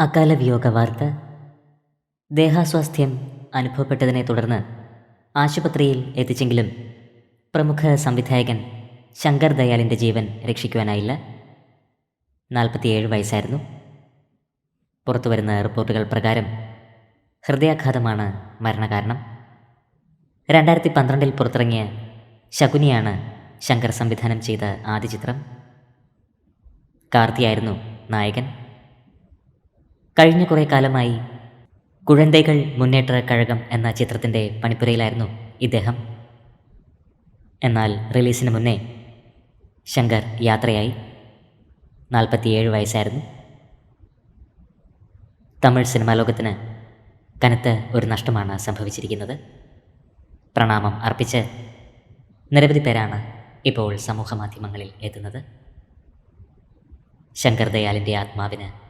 അകാല വിയോഗ വാർത്ത ദേഹാസ്വാസ്ഥ്യം അനുഭവപ്പെട്ടതിനെ തുടർന്ന് ആശുപത്രിയിൽ എത്തിച്ചെങ്കിലും പ്രമുഖ സംവിധായകൻ ശങ്കർ ദയാലിന്റെ ജീവൻ രക്ഷിക്കുവാനായില്ല. നാൽപ്പത്തിയേഴ് വയസ്സായിരുന്നു. പുറത്തുവരുന്ന റിപ്പോർട്ടുകൾ പ്രകാരം ഹൃദയാഘാതമാണ് മരണകാരണം. രണ്ടായിരത്തി പന്ത്രണ്ടിൽ പുറത്തിറങ്ങിയ ശകുനിയാണ് ശങ്കർ സംവിധാനം ചെയ്ത ആദ്യ ചിത്രം. കാർത്തിയായിരുന്നു നായകൻ. കഴിഞ്ഞ കുറേ കാലമായി കുഴന്തൈകൾ മുന്നേറ്റ കഴകം എന്ന ചിത്രത്തിന്റെ പണിപ്പുരയിലായിരുന്നു ഇദ്ദേഹം. എന്നാൽ റിലീസിന് മുന്നേ ശങ്കർ യാത്രയായി. നാൽപ്പത്തിയേഴ് വയസ്സായിരുന്നു. തമിഴ് സിനിമാ ലോകത്തിന് കനത്ത ഒരു നഷ്ടമാണ് സംഭവിച്ചിരിക്കുന്നത്. പ്രണാമം അർപ്പിച്ച് നിരവധി പേരാണ് ഇപ്പോൾ സമൂഹ മാധ്യമങ്ങളിൽ എത്തുന്നത്. ശങ്കർ ദയാലിന്റെ ആത്മാവിന്